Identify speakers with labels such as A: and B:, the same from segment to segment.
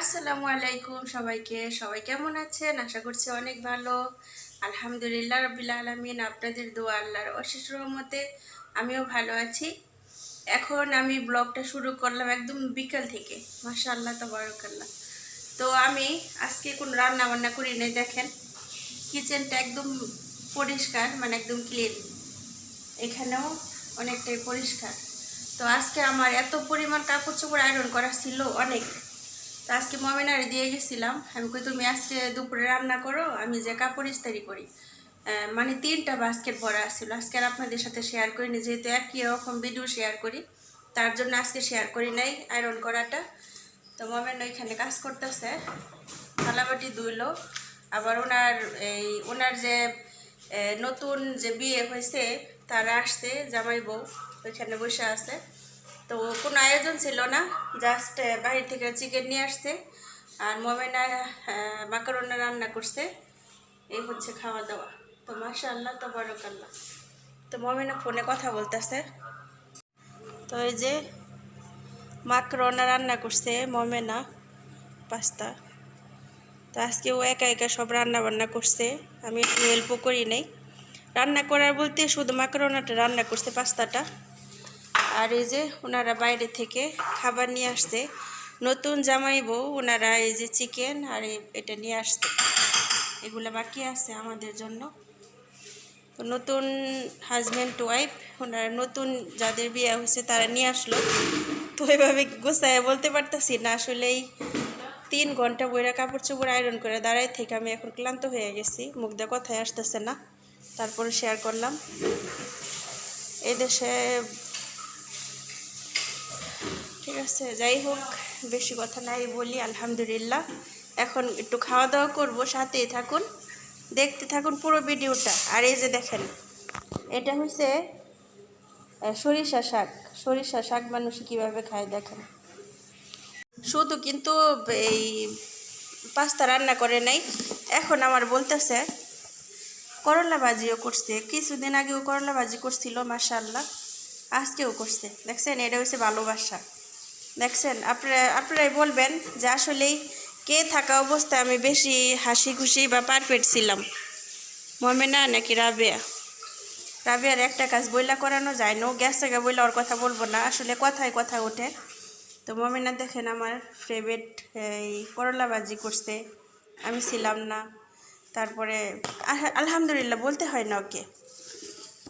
A: আসসালামু আলাইকুম সবাইকে। সবাই কেমন আছেন? আশা করছি অনেক ভালো। আলহামদুলিল্লাহ রবিল আলমিন, আপনাদের দোয়া আল্লাহর অশেষ রহমতে আমিও ভালো আছি। এখন আমি ব্লগটা শুরু করলাম একদম বিকাল থেকে। মাসা আল্লাহ তবরকাল্লাহ। তো আমি আজকে কোনো রান্না বান্না করি নাই, দেখেন। কিচেনটা একদম পরিষ্কার মানে একদম ক্লিন এখানেও অনেকটাই পরিষ্কার। তো আজকে আমার এত পরিমাণ কাপড় চোপড় আয়রন করা ছিল অনেক। তো আজকে মমিনারে দিয়ে গেছিলাম আমি কই, তুমি আজকে দুপুরে রান্না করো, আমি যে কাপড় ইস্তারি করি। মানে তিনটা বাস্কেট ভরা আসছিল আজকে আর আপনাদের সাথে শেয়ার করিনি, যেহেতু একই রকম ভিডিও শেয়ার করি, তার জন্য আজকে শেয়ার করি নাই আয়রন করাটা। তো মমেন ওইখানে কাজ করতেছে। থালাবাটি ধুইলো। আবার ওনার এই, ওনার যে নতুন যে বিয়ে হয়েছে, তারা আসছে জামাই বউ, ওইখানে বসে আছে। তো কোনো আয়োজন ছিল না জাস্ট বাইরে থেকে চিকেন নিয়ে আসছে, আর মোমেনা মাকারোনা রান্না করছে। এই হচ্ছে খাওয়া দাওয়া। তো মাসা আল্লাহ তো বরকাল্লাহ তো মোমেনা ফোনে কথা বলতেছে। তো এই যে মাকরোনা রান্না করছে মমেনা পাস্তা। তো আজকে ও একা একা সব রান্না বান্না করছে। আমি একটু হেল্পও করি নাই। রান্না করার বলতে শুধু মাকরোনাটা রান্না করছে, পাস্তাটা। আর এই যে ওনারা বাইরে থেকে খাবার নিয়ে আসছে, নতুন জামাই বউ, ওনারা এই যে চিকেন আর এটা নিয়ে আসছে। এগুলো বাকি আছে আমাদের জন্য। নতুন হাজব্যান্ড ওয়াইফ ওনারা নতুন যাদের বিয়ে হয়েছে তারা নিয়ে আসলো। তো এভাবে গোসায় বলতে পারতাছি না আসলেই তিন ঘণ্টা বইরা কাপড় চোপড় আয়রন করে দাঁড়াই থেকে আমি এখন ক্লান্ত হয়ে গেছি, মুখ দিয়ে কথায় আসতেছে না। তারপরে শেয়ার করলাম। এই দেশে ঠিক আছে যাই হোক, বেশি কথা নাই বলি, আলহামদুলিল্লাহ। এখন একটু খাওয়া দাওয়া করব, সাথেই থাকুন, দেখতে থাকুন পুরো ভিডিওটা। আর এই যে দেখেন, এটা হচ্ছে সরিষা শাক। সরিষা শাক মানুষ কীভাবে খায় দেখেন। শুধু কিন্তু এই পাস্তা রান্না করে নাই, এখন আমার বলতেছে, করলা ভাজিও করছে। কিছুদিন আগেও করলা ভাজি করছিল মাশাল্লাহ আজকেও করছে। দেখছেন, এটা হচ্ছে ভালোবাসা। দেখছেন? আপনারা, আপনারাই বলবেন যে আসলেই কে থাকা অবস্থায় আমি বেশি হাসি খুশি বা পারফেক্ট ছিলাম? মমেনা নাকি রাবেয়া? রাবেয়ার একটা কাজ বইলা করানো যায় না গ্যাস থেকে বইলা ওর কথা বলব না, আসলে কথায় কথা ওঠে। তো মমিনা, দেখেন আমার ফেভারিট এই করলা ভাজি করছে, আমি ছিলাম না। তারপরে আলহামদুলিল্লাহ বলতে হয় না ওকে।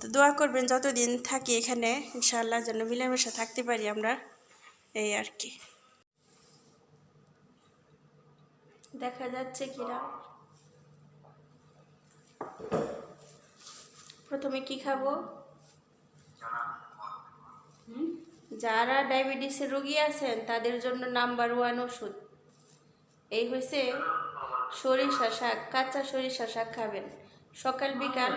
A: তো দোয়া করবেন, যতদিন থাকি এখানে, ইনশাআল্লাহ যেন মিলেমিশে থাকতে পারি আমরা। এই আর কি। দেখা যাচ্ছে কিনা। প্রথমে কি খাব? যারা ডায়াবেটিসের রোগী আছেন, তাদের জন্য নাম্বার ওয়ান ওষুধ। এই হয়েছে সরিষা শাক, কাঁচা সরিষা শাক খাবেন। সকাল, বিকাল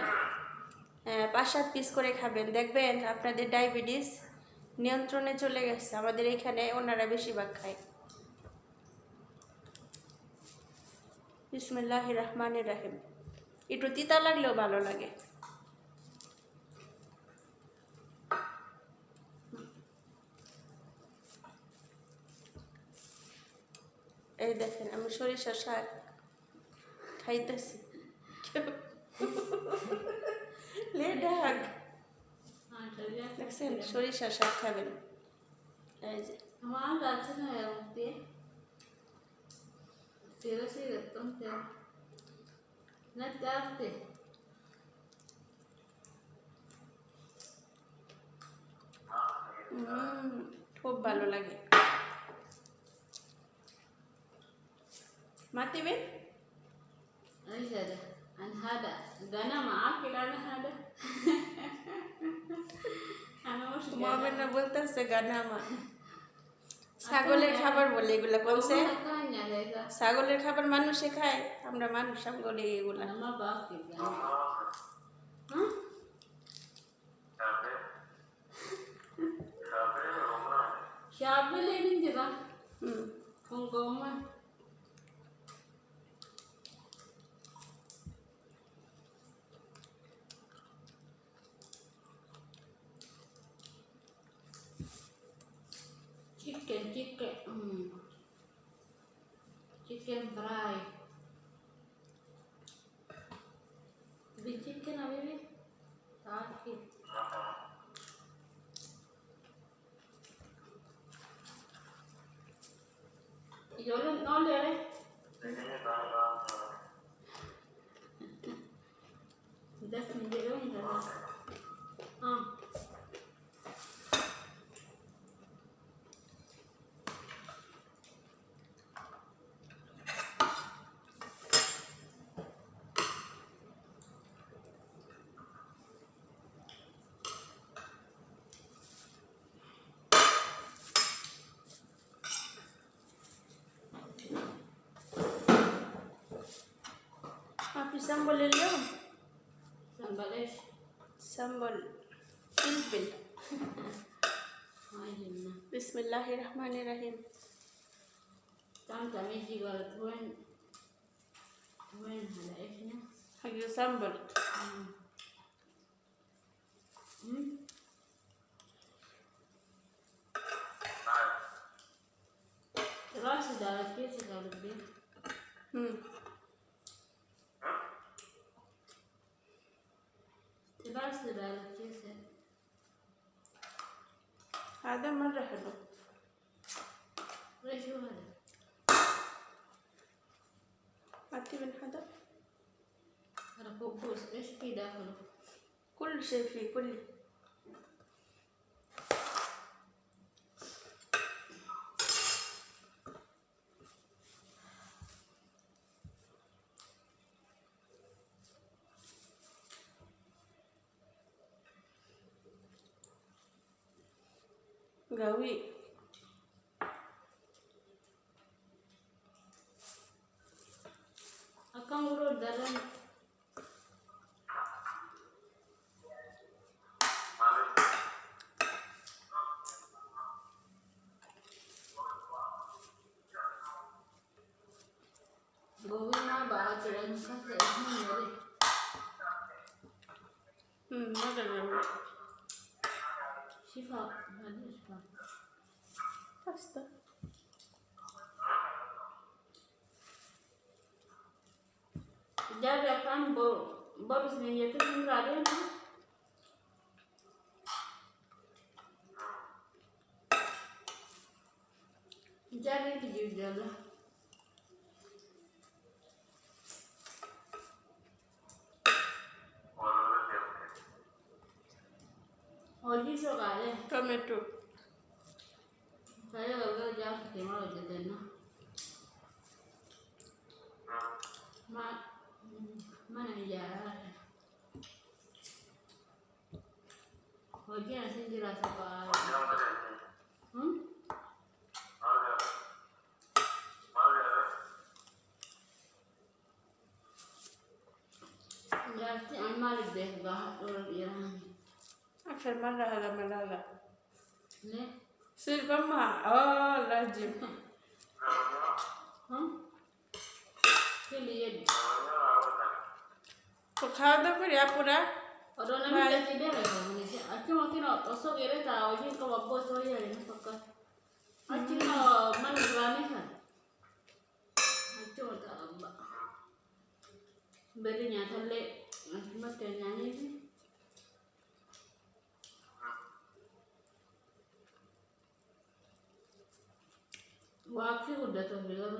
A: পাঁচ সাত পিস করে খাবেন। দেখবেন আপনাদের ডায়াবেটিস নিয়ন্ত্রণে চলে গেছে। আমাদের এখানে ওনারা বেশিরভাগ খায়। বিসমুল্লাহ রহমানের রাহিম। একটু তিতা লাগলেও ভালো লাগে। এই দেখেন, আমি সরিষা শাক খাইতেছি। লে ডাক দেখছেন সরিষা শাক খাবেন এই যে
B: আমার না দিয়ে তেরো সিগারেটম তেল না চারটে
A: খুব ভালো লাগে। মাতিবে?
B: এই সাদা আর হাদা গানা মা কেলানো হাদা আমি অবশ্য
A: মামের না বলতেছে গানা আমার ছাগলের খাবার বলে এগুলা কোনছে
B: কান্না দেখা
A: ছাগলের খাবার মানুষে খায় আমরা মানুষ বলি এগুলা
B: আমার বাপ কি হ্যাঁ Siapa lagi ni bang?
A: হুম
B: Kung goma. Chicken, chicken. Hmm. chicken fry.
A: سمبل اليوم.
B: سمبل إيش؟
A: سمبل. فلفل بسم الله الرحمن الرحيم.
B: طنطا تميجي قالت وين؟ وين هلا إحنا؟
A: حق
B: سنبل راسي دارت على
A: هذا مرة حلو.
B: هذا؟
A: من
B: حدا. إيش في داخله؟
A: كل شيء فيه
B: كله Gauri अकंगरो दरन Govinda बालचरण का इसमें मेरे
A: हम्म मैं कर रहा
B: हूँ।
A: शिफा। Pasta. Ijaja kambo
B: bob sinenye
A: tu sinrade na.
B: Ijaja kijujala. Tomato ಸರಿ ಒಗ್ಗರಣೆ ಜಾಸ್ತಿ ಮಾಡೋದಿದ್ದನ್ನು ಮನೆಯ ಒಗ್ಗರಣೆ ತಿಂದಿಲ್ಲ ಸ್ವಲ್ಪ ಹ್ಞೂ ಜಾಸ್ತಿ ಹಣ್ಣು ಮಾಡಿದ್ದೆ ಬಹಳ ಅಕ್ಷರ ಮಲ್ಲ ಅಲ್ಲ ಮಲ್ಲ ಅಲ್ಲ C'est pas mal. Oh là, Dieu. તો ખાવા તો કરી આપુરા ಬೆರಿ ನ್ಯಾಥಲ್ಲೇ ಮತ್ತೆ ನಾನು വാക്യമുണ്ട് തൊഴിലുകൾ